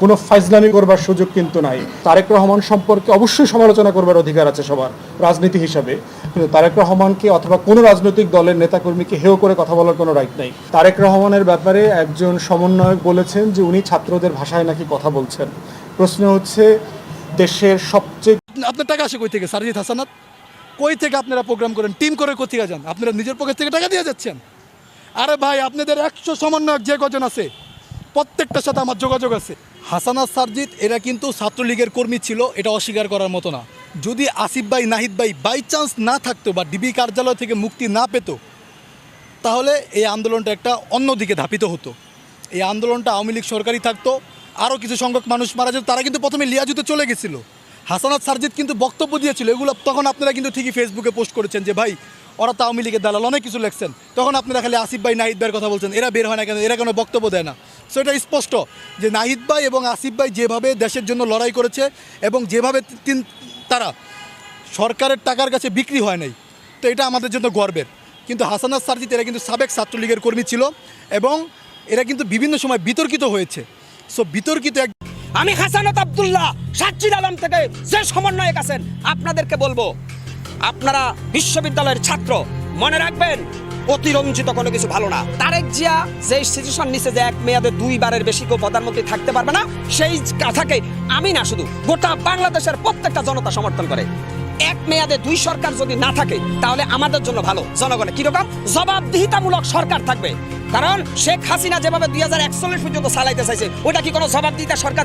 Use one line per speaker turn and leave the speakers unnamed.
কোনো ফাইজলামি করবার সুযোগ কিন্তু নাই। তারেক রহমান সম্পর্কে অবশ্যই সমালোচনা করবার অধিকার আছে সবার, রাজনীতি হিসাবে। কিন্তু তারেক রহমানকে অথবা কোনো রাজনৈতিক দলের নেতাকর্মীকে হেয় করে কথা বলার কোনো রাইট নেই। তারেক রহমানের ব্যাপারে একজন সমন্বয়ক বলেছেন যে উনি ছাত্রদের ভাষায় নাকি কথা বলছেন। প্রশ্ন হচ্ছে, দেশের সবচেয়ে
আপনার টাকা আসে কই থেকে সারজিৎ হাসানাত? কই থেকে আপনারা প্রোগ্রাম করেন? টিম করে কোথেকে যান? আপনারা নিজের পকেট থেকে টাকা দিয়ে যাচ্ছেন? আরে ভাই, আপনাদের একশো সমন্বয়ক যে কজন আছে প্রত্যেকটার সাথে আমার যোগাযোগ আছে। হাসানাত সারজিৎ, এরা কিন্তু ছাত্রলীগের কর্মী ছিল, এটা অস্বীকার করার মতো না। যদি আসিফ ভাই, নাহিদ ভাই বাই চান্স না থাকতো বা ডিবি কার্যালয় থেকে মুক্তি না পেত, তাহলে এই আন্দোলনটা একটা অন্যদিকে ধাপিত হতো। এই আন্দোলনটা আওয়ামী লীগ সরকারি থাকতো আরও কিছু সংখ্যক মানুষ মারা যেত, তারা কিন্তু প্রথমে লিয়াজুতে চলে গেছিল। হাসানাত সারজিৎ কিন্তু বক্তব্য দিয়েছিল, এগুলো তখন আপনারা কিন্তু ঠিকই ফেসবুকে পোস্ট করেছেন যে, ভাই ওরা তো লীগের দালাল, অনেক কিছু লেখছেন। তখন আপনারা খালি আসিফ ভাই, নাহিদ ভাইয়ের কথা বলছেন। এরা বের হয় না কেন? এরা কোনো বক্তব্য দেয় না। সো এটা স্পষ্ট যে নাহিদ ভাই এবং আসিফ ভাই যেভাবে দেশের জন্য লড়াই করেছে এবং যেভাবে তিন তারা সরকারের টাকার কাছে বিক্রি হয় নাই, তো এটা আমাদের জন্য গর্বের। কিন্তু হাসানাত সার্জিত, এরা কিন্তু সাবেক ছাত্রলীগের কর্মী ছিল এবং এরা কিন্তু বিভিন্ন সময় বিতর্কিত হয়েছে। সো বিতর্কিত এক
আমি হাসানত আবদুল্লাহ সাচ্চিদ আলম থেকে যে সমন্বয়ক আছেন, আপনাদেরকে বলব আপনারা বিশ্ববিদ্যালয়ের ছাত্র, মনে রাখবেন, অতিরঞ্জিত কোনো কিছু ভালো না। তারেক জিয়া যে সিচুয়েশন নিচে যে এক মেয়াদে দুইবারের বেশি কেউ প্রধানমন্ত্রী থাকতে পারবে না, সেই কথাকে আমি না শুধু, গোটা বাংলাদেশের প্রত্যেকটা জনতা সমর্থন করে। এক মেয়াদে দুই সরকার যদি না থাকে, তাহলে আমাদের জন্য ভালো। জনগণের কীরকম জবাবদিহিতামূলক সরকার থাকবে। কারণ শেখ হাসিনা যেভাবে দুই হাজার একচল্লিশ পর্যন্ত চালাইতে চাইছে, ওটা কি কোনো জবাবদিহিতা সরকার